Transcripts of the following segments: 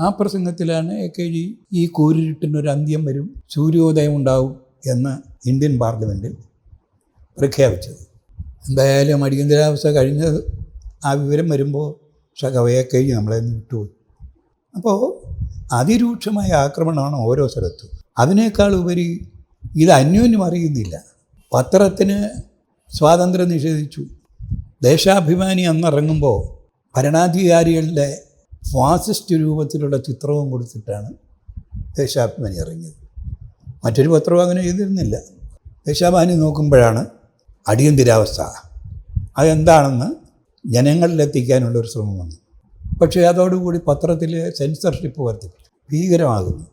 ആ പ്രസംഗത്തിലാണ് A K G ഈ കൂരിരുട്ടിനൊരു അന്ത്യം വരും സൂര്യോദയം ഉണ്ടാവും എന്ന് ഇന്ത്യൻ പാർലമെന്റിൽ പ്രഖ്യാപിച്ചത്. എന്തായാലും അടിയന്തരാവസ്ഥ കഴിഞ്ഞത് ആ വിവരം വരുമ്പോൾ സഖാവ് എ കെ നമ്മളെ വിട്ടുപോയി. അപ്പോൾ അതിരൂക്ഷമായ ആക്രമണമാണ് ഓരോ സ്ഥലത്തും. അതിനേക്കാൾ ഉപരി ഇത് അന്യോന്യം അറിയുന്നില്ല. പത്രത്തിന് സ്വാതന്ത്ര്യം നിഷേധിച്ചു. ദേശാഭിമാനി അന്നിറങ്ങുമ്പോൾ ഭരണാധികാരികളുടെ ഫാസിസ്റ്റ് രൂപത്തിലുള്ള ചിത്രവും കൊടുത്തിട്ടാണ് ദേശാഭിമാനി ഇറങ്ങിയത്. മറ്റൊരു പത്രവും അങ്ങനെ ചെയ്തിരുന്നില്ല. ദേശാഭിമാനി നോക്കുമ്പോഴാണ് അടിയന്തിരാവസ്ഥ. അതെന്താണെന്ന് ജനങ്ങളിലെത്തിക്കാനുള്ള ഒരു ശ്രമം വന്നു. പക്ഷേ അതോടുകൂടി പത്രത്തിൽ സെൻസർഷിപ്പ് വർദ്ധിപ്പിച്ചു. ഭീകരമാകുന്നു.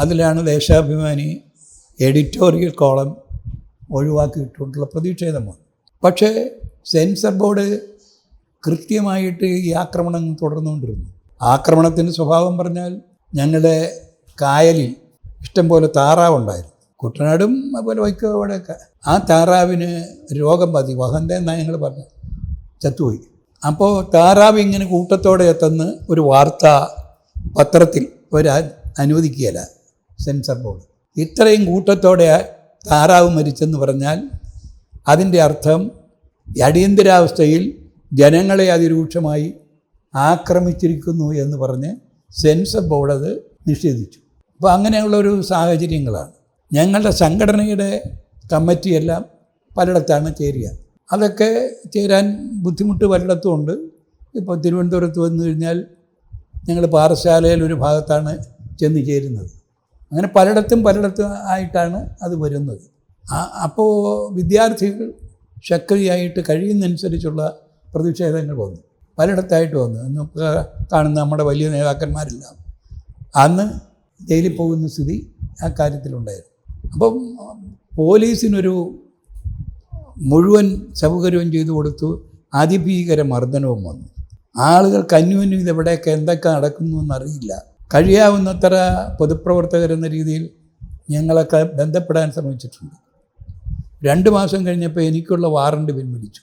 അതിലാണ് ദേശാഭിമാനി എഡിറ്റോറിയൽ കോളം ഒഴിവാക്കിയിട്ടുള്ള പ്രതിഷേധം വന്നു പക്ഷേ സെൻസർ ബോർഡ് കൃത്യമായിട്ട് ഈ ആക്രമണം തുടർന്നുകൊണ്ടിരുന്നു. ആക്രമണത്തിന്റെ സ്വഭാവം പറഞ്ഞാൽ ഞങ്ങളുടെ കായലിൽ ഇഷ്ടംപോലെ താറാവുണ്ടായിരുന്നു കുട്ടനാടും അതുപോലെ വൈക്കോടെയൊക്കെ ആ താറാവിന് രോഗം ബാധി വഹന്ത എന്നാണ് ഞങ്ങൾ പറഞ്ഞു. ചത്തുപോയി. അപ്പോൾ താറാവ് ഇങ്ങനെ കൂട്ടത്തോടെ എത്തുന്ന ഒരു വാർത്ത പത്രത്തിൽ ഒരു അനുവദിക്കുകയില്ല സെൻസർ ബോർഡ്. ഇത്രയും കൂട്ടത്തോടെ താറാവ് മരിച്ചെന്ന് പറഞ്ഞാൽ അതിന്റെ അർത്ഥം അടിയന്തരാവസ്ഥയിൽ ജനങ്ങളെ അതിരൂക്ഷമായി ആക്രമിച്ചിരിക്കുന്നു എന്ന് പറഞ്ഞ് സെൻസർ ബോർഡ് അത് നിഷേധിച്ചു. അപ്പോൾ അങ്ങനെയുള്ളൊരു സാഹചര്യങ്ങളാണ്. ഞങ്ങളുടെ സംഘടനയുടെ കമ്മിറ്റിയെല്ലാം പലയിടത്താണ് ചേരുക. അതൊക്കെ ചേരാൻ ബുദ്ധിമുട്ട് പലയിടത്തും ഉണ്ട്. ഇപ്പോൾ തിരുവനന്തപുരത്ത് വന്നു കഴിഞ്ഞാൽ ഞങ്ങൾ പാറശാലയിൽ ഒരു ഭാഗത്താണ് ചെന്ന് ചേരുന്നത്. അങ്ങനെ പലയിടത്തും പലയിടത്തും ആയിട്ടാണ് അത് വരുന്നത്. അപ്പോൾ വിദ്യാർത്ഥികൾ ശക്തിയായിട്ട് കഴിയുന്നതനുസരിച്ചുള്ള പ്രതിഷേധങ്ങൾ വന്നു. പലയിടത്തായിട്ട് വന്നു. ഇന്ന് കാണുന്ന നമ്മുടെ വലിയ നേതാക്കന്മാരെല്ലാം. അന്ന് ജയിലിൽ പോകുന്ന സ്ഥിതി ആ കാര്യത്തിലുണ്ടായിരുന്നു. അപ്പം പോലീസിനൊരു മുഴുവൻ സൗകര്യവും ചെയ്തു കൊടുത്തു. അതിഭീകര മർദ്ദനവും വന്നു. ആളുകൾക്ക് അന്യോന്യം ഇതെവിടെയൊക്കെ എന്തൊക്കെ നടക്കുന്നു എന്നറിയില്ല. കഴിയാവുന്നത്ര പൊതുപ്രവർത്തകരെന്ന രീതിയിൽ ഞങ്ങളൊക്കെ ബന്ധപ്പെടാൻ ശ്രമിച്ചിട്ടുണ്ട്. രണ്ട് മാസം കഴിഞ്ഞപ്പോൾ എനിക്കുള്ള വാറണ്ട് പിൻവലിച്ചു.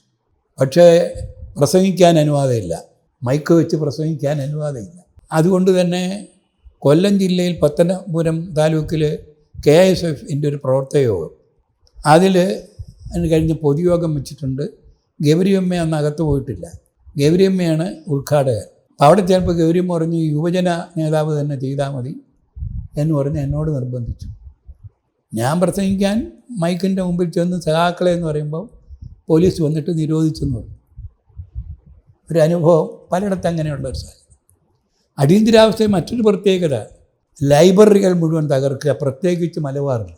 പക്ഷേ പ്രസംഗിക്കാൻ അനുവാദമില്ല. മൈക്ക് വെച്ച് പ്രസംഗിക്കാൻ അനുവാദമില്ല. അതുകൊണ്ട് തന്നെ കൊല്ലം ജില്ലയിൽ പത്തനപുരം താലൂക്കിൽ കെ എസ് എഫിന്റെ ഒരു പ്രവർത്തകയോഗം. അതിൽ അതിന് കഴിഞ്ഞ് പൊതുയോഗം വെച്ചിട്ടുണ്ട്. ഗൗരിയമ്മ അന്ന് അകത്ത് പോയിട്ടില്ല. ഗൗരിയമ്മയാണ് ഉദ്ഘാടകൻ. അവിടെ ചിലപ്പോൾ ഗൗരിയമ്മ പറഞ്ഞു യുവജന നേതാവ് തന്നെ ചെയ്താൽ മതി എന്ന് പറഞ്ഞ് എന്നോട് നിർബന്ധിച്ചു. ഞാൻ പ്രസംഗിക്കാൻ മൈക്കിന്റെ മുമ്പിൽ ചെന്ന് സഹാക്കളെ എന്ന് പറയുമ്പോൾ പോലീസ് വന്നിട്ട് നിരോധിച്ചെന്ന് പറഞ്ഞു. ഒരു അനുഭവം പലയിടത്തും അങ്ങനെയുള്ള ഒരു സാഹചര്യം. അടിയന്തരാവസ്ഥ മറ്റൊരു പ്രത്യേകത ലൈബ്രറികൾ മുഴുവൻ തകർക്കുക പ്രത്യേകിച്ച് മലബാറിൽ.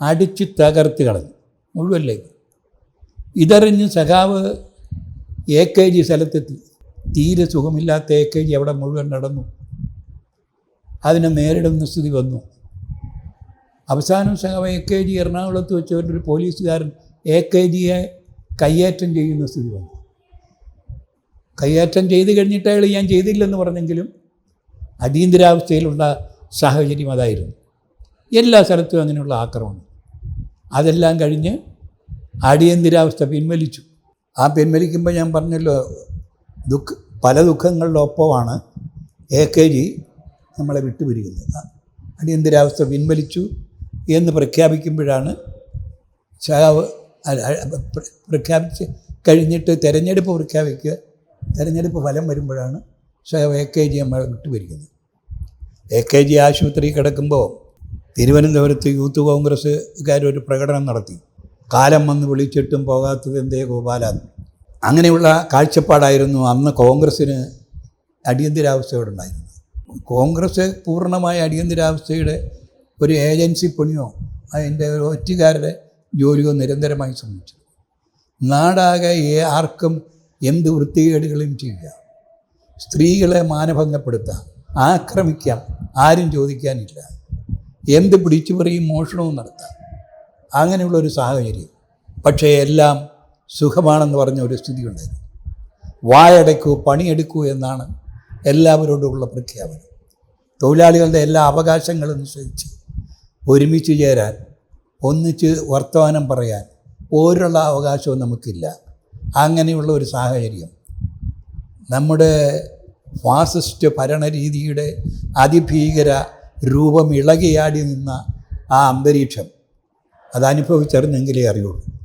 അടിച്ച് തകർത്ത് കളഞ്ഞു. മുഴുവൻ ലൈബ്രറി. ഇതറിഞ്ഞ് സഖാവ് എ കെ ജി സ്ഥലത്തെത്തി. തീരെ സുഖമില്ലാത്ത എ കെ ജി അവിടെ മുഴുവൻ നടന്നു. അതിനെ നേരിടുന്ന സ്ഥിതി വന്നു. അവസാനം സഖാവ് എ കെ ജി എറണാകുളത്ത് വെച്ച് ഒരു പോലീസുകാരൻ എ കെ ജിയെ കയ്യേറ്റം ചെയ്യുന്ന സ്ഥിതി വന്നു. കയ്യേറ്റം ചെയ്ത് കഴിഞ്ഞിട്ട് അയാൾ ഞാൻ ചെയ്തില്ലെന്ന് പറഞ്ഞെങ്കിലും അടിയന്തരാവസ്ഥയിലുള്ള സാഹചര്യം അതായിരുന്നു എല്ലാ സ്ഥലത്തും അങ്ങനെയുള്ള ആക്രമണം അതെല്ലാം കഴിഞ്ഞ് അടിയന്തരാവസ്ഥ പിൻവലിച്ചു ആ പിൻവലിക്കുമ്പോൾ ഞാൻ പറഞ്ഞല്ലോ ദുഃഖ പല ദുഃഖങ്ങളുടെ ഒപ്പമാണ് എ കെ ജി നമ്മളെ വിട്ടുപിരിക്കുന്നത് അടിയന്തരാവസ്ഥ പിൻവലിച്ചു എന്ന് പ്രഖ്യാപിക്കുമ്പോഴാണ് അല്ല, പ്രഖ്യാപിച്ച് കഴിഞ്ഞിട്ട് തിരഞ്ഞെടുപ്പ് പ്രഖ്യാപിക്കുക തെരഞ്ഞെടുപ്പ് ഫലം വരുമ്പോഴാണ് എ കെ ജി നമ്മളെ വിട്ടുപിരിക്കുന്നത് എ കെ ജി ആശുപത്രി കിടക്കുമ്പോൾ തിരുവനന്തപുരത്ത് യൂത്ത് കോൺഗ്രസ്സുകാരൊരു പ്രകടനം നടത്തി. കാലം വന്ന് വിളിച്ചിട്ടും പോകാത്തത് എന്തേ ഗോപാല? അങ്ങനെയുള്ള കാഴ്ചപ്പാടായിരുന്നു അന്ന് കോൺഗ്രസ്സിന് അടിയന്തരാവസ്ഥയോടുണ്ടായിരുന്നത്. കോൺഗ്രസ് പൂർണമായ അടിയന്തരാവസ്ഥയുടെ ഒരു ഏജൻസി പണിയോ അതിന്റെ ഒരു ഒറ്റുകാരുടെ ജോലിയോ നിരന്തരമായി ശ്രമിച്ചു നാടാകെ ആർക്കും എന്ത് വൃത്തികേടുകളും ചെയ്യുക. സ്ത്രീകളെ മാനഭംഗപ്പെടുത്താം ആക്രമിക്കാം ആരും ചോദിക്കാനില്ല. എന്ത് പിടിച്ചു പറയും മോഷണവും നടത്താം. അങ്ങനെയുള്ള ഒരു സാഹചര്യം. പക്ഷേ എല്ലാം സുഖമാണെന്ന് പറഞ്ഞ ഒരു സ്ഥിതി ഉണ്ടായിരുന്നു. വായടക്കൂ പണിയെടുക്കൂ എന്നാണ് എല്ലാവരോടുമുള്ള പ്രഖ്യാപനം. തൊഴിലാളികളുടെ എല്ലാ അവകാശങ്ങളും നിഷേധിച്ച് ഒരുമിച്ച് ചേരാൻ ഒന്നിച്ച് വർത്തമാനം പറയാൻ ഓരുള്ള അവകാശവും നമുക്കില്ല. അങ്ങനെയുള്ള ഒരു സാഹചര്യം. നമ്മുടെ ഫാസിസ്റ്റ് ഭരണരീതിയുടെ അതിഭീകര രൂപം ഇളകിയാടി നിന്ന ആ അന്തരീക്ഷം അതനുഭവിച്ചറിഞ്ഞെങ്കിലേ അറിയുള്ളൂ.